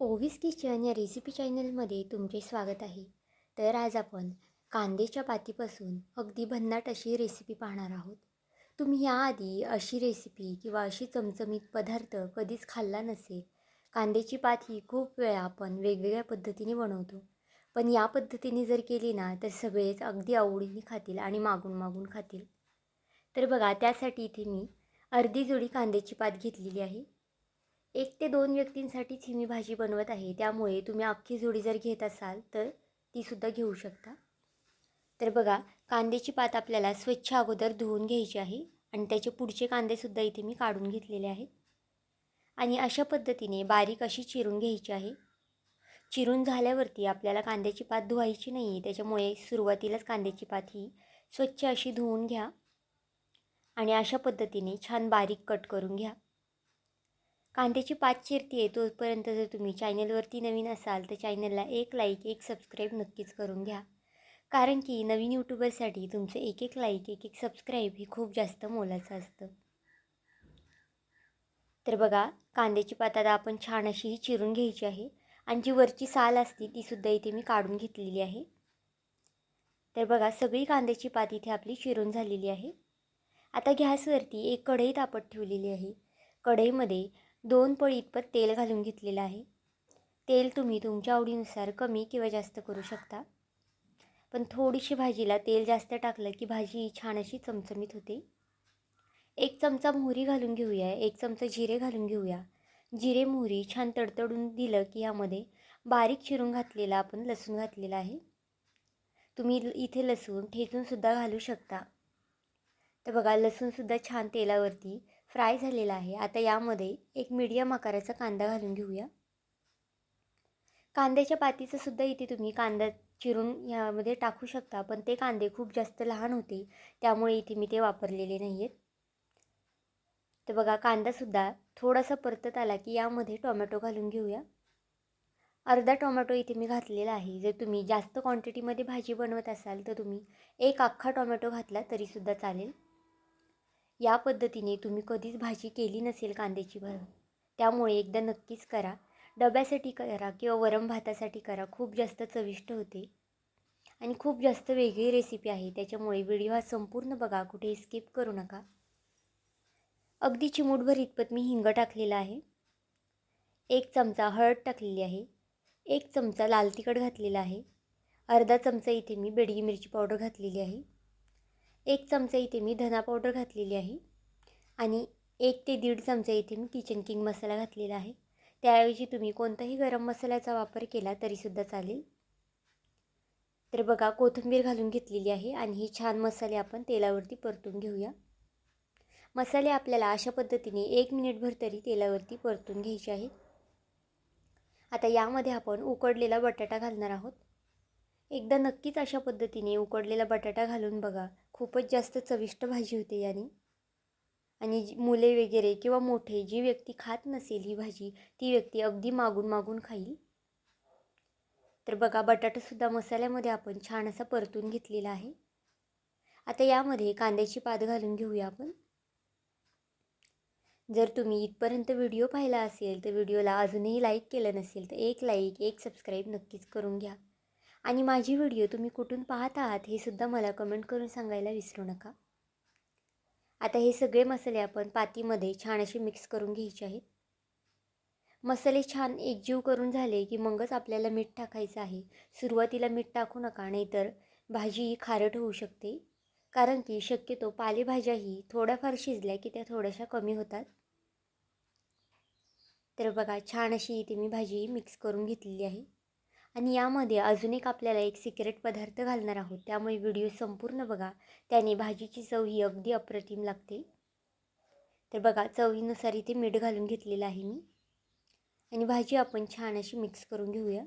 ओवीस kitchen या recipe चॅनलमध्ये तुमचे स्वागत आहे. तर आज आपण कांद्याच्या पातीपासून अगदी भन्नाट अशी रेसिपी पाहणार आहोत. तुम्ही याआधी अशी रेसिपी किंवा अशी चमचमीत पदार्थ कधीच खाल्ला नसेल. कांद्याची पात ही खूप वेळा आपण वेगवेगळ्या पद्धतीने बनवतो. पण या पद्धतीने जर केली ना तर सगळेच अगदी आवडीने खातील आणि मागून मागून खातील. तर बघा त्यासाठी इथे मी अर्धी जोडी कांद्याची पात घेतलेली आहे. एक ते दोन व्यक्तींसाठीच ही मी भाजी बनवत आहे. त्यामुळे तुम्ही अख्खी जोडी जर घेत असाल तर तीसुद्धा घेऊ शकता. तर बघा कांद्याची पात आपल्याला स्वच्छ अगोदर धुवून घ्यायची आहे आणि त्याचे पुढचे कांदेसुद्धा इथे मी काढून घेतलेले आहेत. आणि अशा पद्धतीने बारीक अशी चिरून घ्यायची आहे. चिरून झाल्यावरती आपल्याला कांद्याची पात धुवायची नाही आहे त्याच्यामुळे सुरुवातीलाच कांद्याची पात ही स्वच्छ अशी धुवून घ्या. आणि अशा पद्धतीने छान बारीक कट करून घ्या. कांद्याची पात चिरती आहे तोपर्यंत जर तुम्ही चॅनलवरती नवीन असाल तर चॅनलला एक लाईक एक सबस्क्राईब नक्कीच करून घ्या. कारण की नवीन यूट्यूबरसाठी तुमचं एक एक लाईक एक एक सबस्क्राईब हे खूप जास्त मोलाचं असतं. तर बघा कांद्याची पात आता आपण छान अशी ही चिरून घ्यायची आहे. आणि जी वरची साल असते तीसुद्धा इथे मी काढून घेतलेली आहे. तर बघा सगळी कांद्याची पात इथे आपली चिरून झालेली आहे. आता गॅसवरती एक कढई तापत ठेवलेली आहे. कढईमध्ये दोन पळी इतपत तेल घालून घेतलेलं आहे. तेल तुम्ही तुमच्या आवडीनुसार कमी किंवा जास्त करू शकता. पण थोडीशी भाजीला तेल जास्त टाकलं की भाजी छान अशी चमचमीत होते. एक चमचा मोहरी घालून घेऊया एक चमचा जिरे घालून घेऊया. जिरे मोहरी छान तडतडून दिलं की यामध्ये बारीक चिरून घातलेला आपण लसूण घातलेला आहे. तुम्ही इथे लसूण ठेचूनसुद्धा घालू शकता. तर बघा लसूणसुद्धा छान तेलावरती फ्राय झालेला आहे. आता यामध्ये एक मीडियम आकाराचा कांदा घालून घेऊया. कांद्याच्या पातीचं सुद्धा इथे तुम्ही कांदा चिरून यामध्ये टाकू शकता पण ते कांदे खूप जास्त लहान होते त्यामुळे इथे मी ते वापरलेले नाही आहेत तर बघा कांदासुद्धा थोडासा परतत आला की यामध्ये टोमॅटो घालून घेऊया. अर्धा टोमॅटो इथे मी घातलेला आहे. जर तुम्ही जास्त क्वांटिटीमध्ये भाजी बनवत असाल तर तुम्ही एक अख्खा टोमॅटो घातला तरीसुद्धा चालेल. या पद्धतीने तुम्ही कधीच भाजी केली नसेल कांद्याची भर. त्यामुळे एकदा नक्कीच करा. डब्यासाठी करा किंवा वरम भातासाठी करा. खूप जास्त चविष्ट होते. आणि खूप जास्त वेगळी रेसिपी आहे. त्याच्यामुळे व्हिडिओ हा संपूर्ण बघा. कुठे स्किप करू नका. अगदी चिमूटभर इतपत मी हिंग टाकलेलं आहे. एक चमचा हळद टाकलेली आहे. एक चमचा लाल तिखट घातलेला आहे. अर्धा चमचा इथे मी बेडगी मिरची पावडर घातलेली आहे. एक चमचा इथे मी धना पावडर घातलेली आहे. आणि एक ते दीड चमचा इथे मी किचन किंग मसाला घातलेला आहे. त्याऐवजी तुम्ही कोणताही गरम मसाल्याचा वापर केला तरीसुद्धा चालेल. तर बघा कोथिंबीर घालून घेतलेली आहे आणि हे छान मसाले आपण तेलावरती परतून घेऊया. मसाले आपल्याला अशा पद्धतीने एक मिनिटभर तरी तेलावरती परतून घ्यायचे आहेत. आता यामध्ये आपण उकडलेला बटाटा घालणार आहोत. एकदा नक्कीच अशा पद्धतीने उकडलेला बटाटा घालून बघा. खूपच जास्त चविष्ट भाजी होते याने. आणि मुले वगैरे किंवा मोठे जी व्यक्ती खात नसेल ही भाजी ती व्यक्ती अगदी मागून मागून खाईल. तर बघा बटाटासुद्धा मसाल्यामध्ये आपण छान असा परतून घेतलेला आहे. आता यामध्ये कांद्याची पात घालून घेऊया आपण. जर तुम्ही इथपर्यंत व्हिडिओ पाहिला असेल तर व्हिडिओला अजूनही लाईक केलं नसेल तर एक लाईक एक सबस्क्राईब नक्कीच करून घ्या. आणि माझी व्हिडिओ तुम्ही कुठून पाहत आहात हे सुद्धा मला कमेंट करून सांगायला विसरू नका. आता हे सगळे मसाले आपण पातीमध्ये छान असे मिक्स करून घ्यायचे आहेत. मसाले छान एकजीव करून झाले की मगच आपल्याला मीठ टाकायचं आहे. सुरुवातीला मीठ टाकू नका नाहीतर भाजी खारट होऊ शकते. कारण की शक्यतो पालेभाज्याही थोड्याफार शिजल्या की त्या थोड्याशा कमी होतात. तर बघा छान अशी इथे मी भाजी मिक्स करून घेतलेली आहे. आणि यामध्ये अजून एक आपल्याला एक सिक्रेट पदार्थ घालणार आहोत. त्यामुळे व्हिडिओ संपूर्ण बघा. त्याने भाजीची चव ही अगदी अप्रतिम लागते. तर बघा चवीनुसार इथे मीठ घालून घेतलेलं आहे मी. आणि भाजी आपण छान अशी मिक्स करून घेऊया.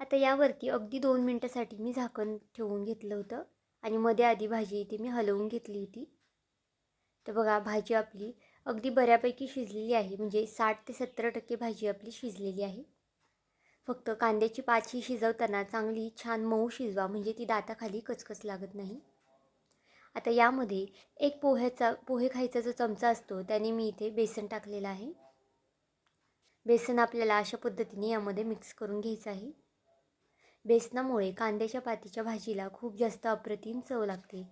आता यावरती अगदी दोन मिनटासाठी मी झाकण ठेवून घेतलं होतं. आणि मध्ये आधी भाजी इथे मी हलवून घेतली होती. तर बघा भाजी आपली अगदी बऱ्यापैकी शिजलेली आहे. म्हणजे साठ ते सत्तर टक्के भाजी आपली शिजलेली आहे. फक्त कांद्याची पाची शिजवताना चांगली छान मऊ शिजवा. म्हणजे ती दाताखाली कचकच लागत नाही. आता यामध्ये एक पोह्याचा पोहे खायचा जो चमचा असतो त्याने मी इथे बेसन टाकलेलं आहे. बेसन आपल्याला अशा पद्धतीने यामध्ये मिक्स करून घ्यायचं आहे. बेसनामुळे कांद्याच्या पातीच्या भाजीला खूप जास्त अप्रतिम चव लागते.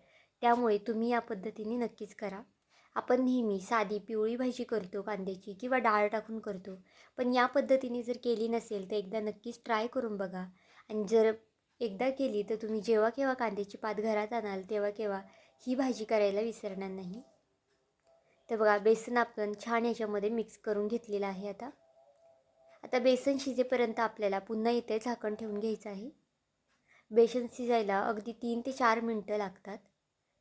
त्यामुळे तुम्ही या पद्धतीने नक्कीच करा. आपण नेहमी साधी पिवळी भाजी करतो कांद्याची किंवा डाळ टाकून करतो. पण या पद्धतीने जर केली नसेल तर एकदा नक्कीच ट्राय करून बघा. आणि जर एकदा केली तर तुम्ही जेव्हा केव्हा कांद्याची पात घरात आणाल तेव्हा केव्हा ही भाजी करायला विसरणार नाही. तर बघा बेसन आपण छान याच्यामध्ये मिक्स करून घेतलेलं आहे आता. आता बेसन शिजेपर्यंत आपल्याला पुन्हा इथे झाकण ठेवून घ्यायचं आहे. बेसन शिजायला अगदी तीन ते चार मिनटं लागतात.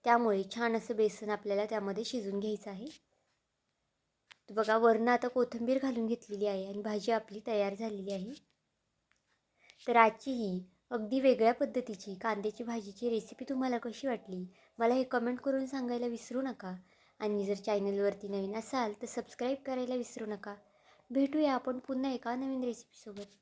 त्यामुळे छान असं बेसन आपल्याला त्यामध्ये शिजून घ्यायचं आहे. तर बघा वरनं आता कोथिंबीर घालून घेतलेली आहे आणि भाजी आपली तयार झालेली आहे. तर आजची ही अगदी वेगळ्या पद्धतीची कांद्याची भाजीची रेसिपी तुम्हाला कशी वाटली? मला हे कमेंट करून सांगायला विसरू नका. आणि जर चॅनलवरती नवीन असाल तर सबस्क्राईब करायला विसरू नका. भेटूया आपण पुन्हा एका नवीन रेसिपीसोबत